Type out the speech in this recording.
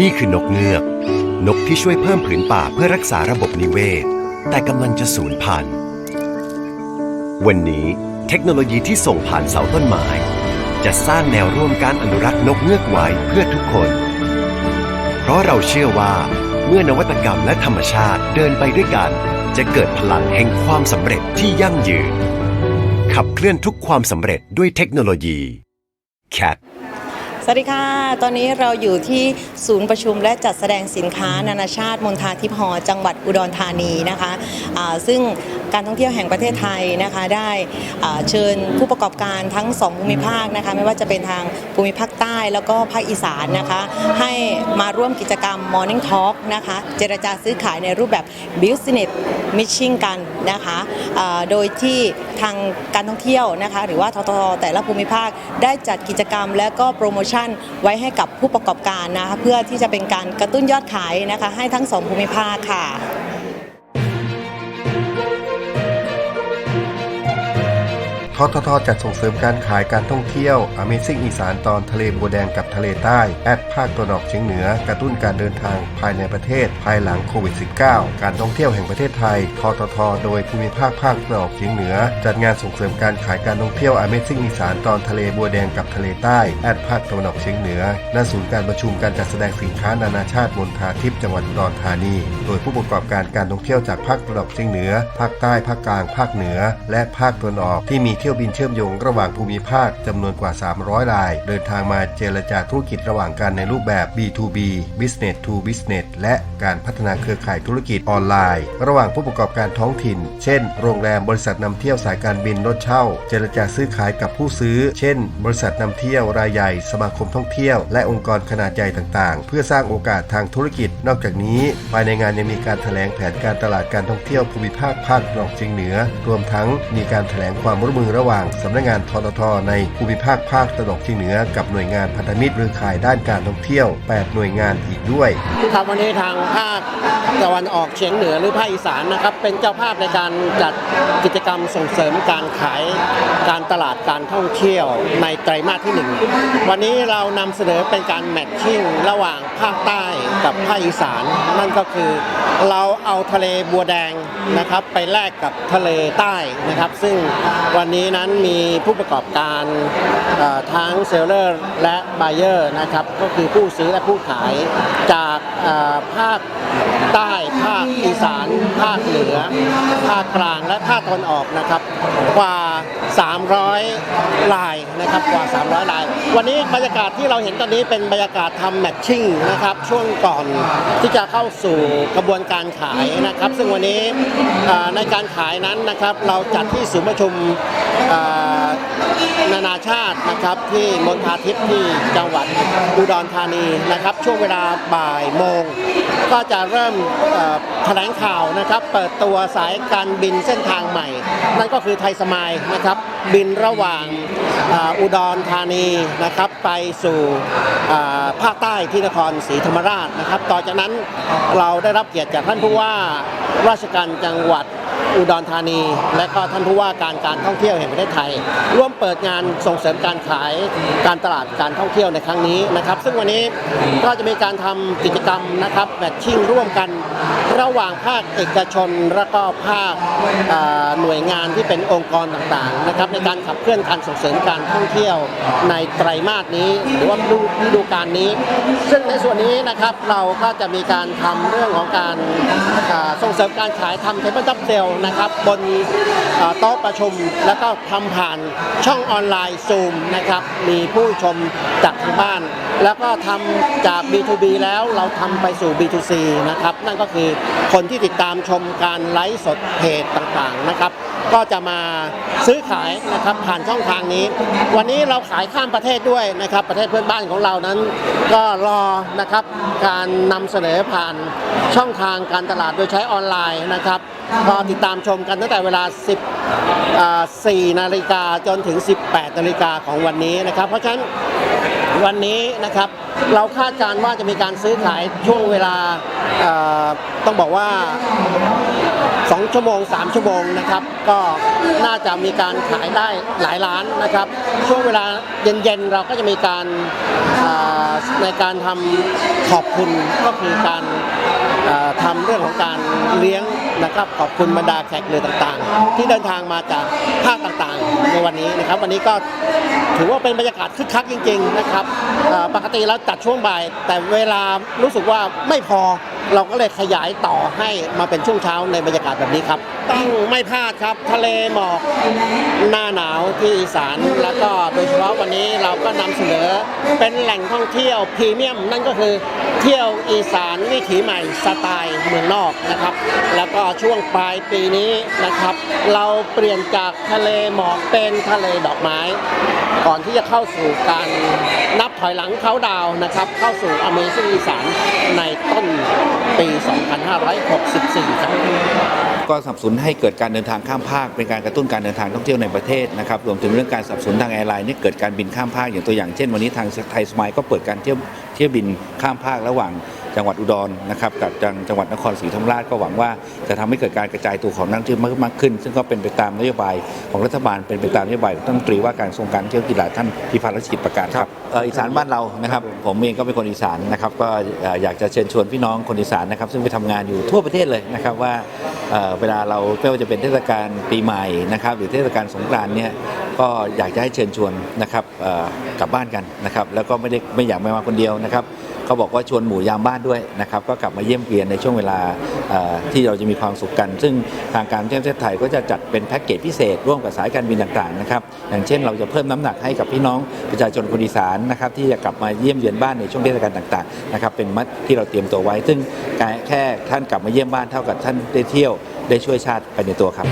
นี่คือนกเงือก นกที่ช่วยเพิ่มผืนป่าเพื่อรักษาระบบนิเวศ แต่กำลังจะสูญพันธุ์ วันนี้เทคโนโลยีที่ส่งผ่านเสาต้นไม้ จะสร้างแนวร่วมการอนุรักษ์นกเงือกไว้เพื่อทุกคน เพราะเราเชื่อว่า เมื่อนวัตกรรมและธรรมชาติเดินไปด้วยกัน จะเกิดพลังแห่งความสำเร็จที่ยั่งยืน ขับเคลื่อนทุกความสำเร็จด้วยเทคโนโลยี CAT สวัสดีค่ะ ตอนนี้เราอยู่ที่ศูนย์ประชุมและจัดแสดงสินค้านานาชาติมณฑาทิพย์หอจังหวัดอุดรธานีนะคะะซึ่งการท่องเที่ยวแห่งประเทศไทยนะคะ ได้เชิญผู้ประกอบการทั้ง 2 ภูมิภาคนะคะ ไม่ว่าจะเป็นทางภูมิภาคใต้แล้วก็ภาคอีสานนะคะ ให้มาร่วมกิจกรรม Morning Talk นะคะ เจรจาซื้อขายในรูปแบบ Business Matching กันนะคะโดยที่ทางการท่องเที่ยวนะคะ หรือว่าททแต่ละภูมิภาคได้จัดกิจกรรม และก็โปรโมชั่นไว้ให้กับผู้ประกอบการนะคะ เพื่อที่จะเป็นการกระตุ้นยอดขายนะคะ ให้ทั้งสองภูมิภาคค่ะ ทททจัดส่งเสริมการขายการท่องเที่ยว Amazing อีสานตอนทะเลบัวแดงกับทะเลใต้ แอดภาคตะวันออกเฉียงเหนือ กระตุ้นการเดินทางภายในประเทศ ภายหลังโควิด -19 การท่องเที่ยวแห่งประเทศไทยทททโดยภูมิภาคภาคตะวันออกเฉียงเหนือ จัดงานส่งเสริมการขายการท่องเที่ยว Amazing อีสานตอนทะเลบัวแดงกับทะเลใต้ แอดภาคตะวันออกเฉียงเหนือณศูนย์การประชุมการจัดแสดงสินค้านานาชาติมณฑาทิพย์จังหวัดอุดรธานี โดยผู้ประกอบการการท่องเที่ยวจากภาคตะวันออกเฉียงเหนือ ภาคใต้ ภาคกลาง ภาคเหนือ และภาคตะวันออกที่มีเที่ยวบินเชื่อมโยงระหว่างภูมิภาคจำนวนกว่า 300 ราย เดินทางมาเจรจาธุรกิจระหว่างกันในรูปแบบ B2B Business to Business และการพัฒนาเครือข่ายธุรกิจออนไลน์ ระหว่างผู้ประกอบการท้องถิ่น เช่น โรงแรมบริษัทนำเที่ยวสายการบินรถเช่า เจรจาซื้อขายกับผู้ซื้อ เช่น บริษัทนำเที่ยวรายใหญ่ สมาคมท่องเที่ยว และองค์กรขนาดใหญ่ต่างๆ เพื่อสร้างโอกาสทางธุรกิจ นอกจากนี้ ภายในงานยังมีการแถลงแผนการตลาดการท่องเที่ยวภูมิภาคภาคตะวันออกเฉียงเหนือ รวมทั้งมีการแถลงความร่วมมือระหว่างสำนักงานทททในภูมิภาคภาคตะวันออกเฉียงเหนือกับหน่วยงานพันธมิตรเครือข่ายด้านการท่องเที่ยว 8 หน่วยงานอีกด้วยครับวันนี้ทางภาคตะวันออกเฉียงเหนือหรือภาคอีสานนะครับ เป็นเจ้าภาพในการจัดกิจกรรมส่งเสริมการขายการตลาดการท่องเที่ยวในไตรมาสที่หนึ่งวันนี้เรานำเสนอเป็นการแมทชิ่งระหว่างภาคใต้กับภาคอีสานนั่นก็คือเราเอาทะเลบัวแดงนะครับไปแลกกับทะเลใต้นะครับ ซึ่งวันนี้นั้นมีผู้ประกอบการทั้งเซลเลอร์และบ u เออร์นะครับก็คือผู้ซื้อและผู้ขายจากภาคใต้ภาคอีสาน ภาคเหนือ ภาคกลางและภาคตะวันออกนะครับกว่า 300 ลายนะครับกว่า 300 ลาย วันนี้บรรยากาศที่เราเห็นตอนนี้เป็นบรรยากาศทำแมทชิ่งนะครับช่วงก่อนที่จะเข้าสู่กระบวนการขายนะครับ ซึ่งวันนี้ในการขายนั้นนะครับเราจัดที่ศูนย์ประชุมอ่อ นานาชาตินะครับที่มณฑาทิพย์ที่จังหวัดอุดรธานีนะครับ ช่วงเวลาบ่ายโมง ก็จะเริ่มแถลงข่าวนะครับ เปิดตัวสายการบินเส้นทางใหม่ นั่นก็คือไทยสมายนะครับ บินระหว่างอุดรธานีนะครับ ไปสู่ภาคใต้ที่นครศรีธรรมราชนะครับ ต่อจากนั้นเราได้รับเกียรติจากท่านผู้ว่าราชการจังหวัด อุดรธานี และก็ท่านผู้ว่าการการท่องเที่ยวแห่งประเทศไทย ร่วมเปิดงานส่งเสริมการขายการตลาดการท่องเที่ยวในครั้งนี้นะครับ ซึ่งวันนี้ก็จะมีการทำกิจกรรมนะครับแมทชิ่งร่วมกันระหว่างภาคเอกชน และก็ภาคหน่วยงานที่เป็นองค์กรต่างๆนะครับในการขับเคลื่อนการส่งเสริมการท่องเที่ยวในไตรมาสนี้ หรือว่าฤดูดูกาลนี้ ซึ่งในส่วนนี้นะครับเราก็จะมีการทำเรื่องของการ ส่งเสริมการขายทำเทปเปิลทับเซลนะครับบนโต๊ะประชุม แล้วก็ทำผ่านช่องออนไลน์ซูมนะครับมีผู้ชมจากทางบ้าน แล้วก็ทำจาก B2B แล้วเราทำไปสู่ B2C นะครับนั่นก็คือคนที่ติดตามชมการไลฟ์สดเพจต่างๆนะครับก็จะมาซื้อขายนะครับผ่านช่องทางนี้ วันนี้เราขายข้ามประเทศด้วยนะครับประเทศเพื่อนบ้านของเรานั้นก็รอนะครับการนำเสนอผ่านช่องทางการตลาดโดยใช้ออนไลน์นะครับก็ติดตามชมกันตั้งแต่เวลา 14 นาฬิกาจนถึง 18 นาฬิกาของวันนี้นะครับ เพราะฉะนั้นวันนี้นะครับเราคาดการณ์ว่าจะมีการซื้อขายช่วงเวลาต้องบอกว่า 2 ชั่วโมง 3 ชั่วโมงนะครับ ก็น่าจะมีการขายได้หลายล้านนะครับ ช่วงเวลาเย็นๆ เราก็จะมีการา ในการทำขอบคุณก็คือการอ่าทำเรื่องของการเลี้ยงนะครับขอบคุณบรรดาแขกเรือต่างๆ ที่เดินทางมาจากภาคต่างๆ ในวันนี้นะครับ วันนี้ก็ถือว่าเป็นบรรยากาศคึกคักจริง ๆ นะครับปกติเราจัดช่วงบ่าย แต่เวลารู้สึกว่าไม่พอเราก็เลยขยายต่อให้มาเป็นช่วงเช้าในบรรยากาศแบบนี้ครับ ต้องไม่พลาดครับ ทะเลหมอกหน้าหนาวที่อีสานแล้วก็ วันนี้เราก็นำเสนอเป็นแหล่งท่องเที่ยวพรีเมียม นั่นก็คือเที่ยวอีสานวิถีใหม่สไตล์เมืองนอกนะครับ แล้วก็ช่วงปลายปีนี้นะครับ เราเปลี่ยนจากทะเลหมอกเป็นทะเลดอกไม้ ก่อนที่จะเข้าสู่การนับถอยหลังเขาดาวนะครับ เข้าสู่อเมซิ่งอีสานในต้นปี 2564 ครับก็สนับสนุนให้เกิดการเดินทางข้ามภาคเป็นการกระตุ้นการเดินทางท่องเที่ยวในประเทศนะครับรวมถึงเรื่องการสนับสนุนทางแอร์ไลน์นี่เกิดการบินข้ามภาคอย่างตัวอย่างเช่น วันนี้ทางไทยสมายก็เปิดการเที่ยวเที่ยวบินข้ามภาคระหว่าง จังหวัดอุดรนะครับกับจังจังหวัดนครศรีธรรมราชก็หวังว่าจะทำให้เกิดการกระจายตัวของนักท่องเที่ยวมากมากขึ้น ซึ่งก็เป็นไปตามนโยบายของรัฐบาลเป็นไปตามนโยบายของท่านรัฐมนตรีว่าการกระทรวงการท่องเที่ยวกีฬาท่านพิพัฒน์รัชกิจประการครับเอ่ออีสานบ้านเรานะครับผมเองก็เป็นคนอีสานนะครับก็เอ่ออยากจะเชิญชวนพี่น้องคนอีสานนะครับซึ่งไปทำงานอยู่ทั่วประเทศเลยนะครับว่าเอ่อเวลาเราไม่ว่าจะเป็นเทศกาลปีใหม่นะครับหรือเทศกาลสงกรานต์เนี่ยก็อยากจะให้เชิญชวนนะครับเอ่อกลับบ้านกันนะครับแล้วก็ไม่ได้ไม่อยากมาคนเดียวนะครับ เขาบอกว่าชวนหมู่ยามบ้านด้วยนะครับก็กลับมาเยี่ยมเยียนในช่วงเวลาที่เราจะมีความสุขกัน ซึ่งทางการท่องเที่ยวประเทศไทยก็จะจัดเป็นแพ็กเกจพิเศษ ร่วมกับสายการบินต่างๆนะครับอย่างเช่นเราจะเพิ่มน้ำหนักให้กับพี่น้องประชาชนคนอีสานนะครับที่จะกลับมาเยี่ยมเยียนบ้านในช่วงเทศกาลต่างๆนะครับเป็นมัดที่เราเตรียมตัวไว้ ซึ่งการแค่ท่านกลับมาเยี่ยมบ้านเท่ากับท่านได้เที่ยวได้ช่วยชาติไปในตัวครับ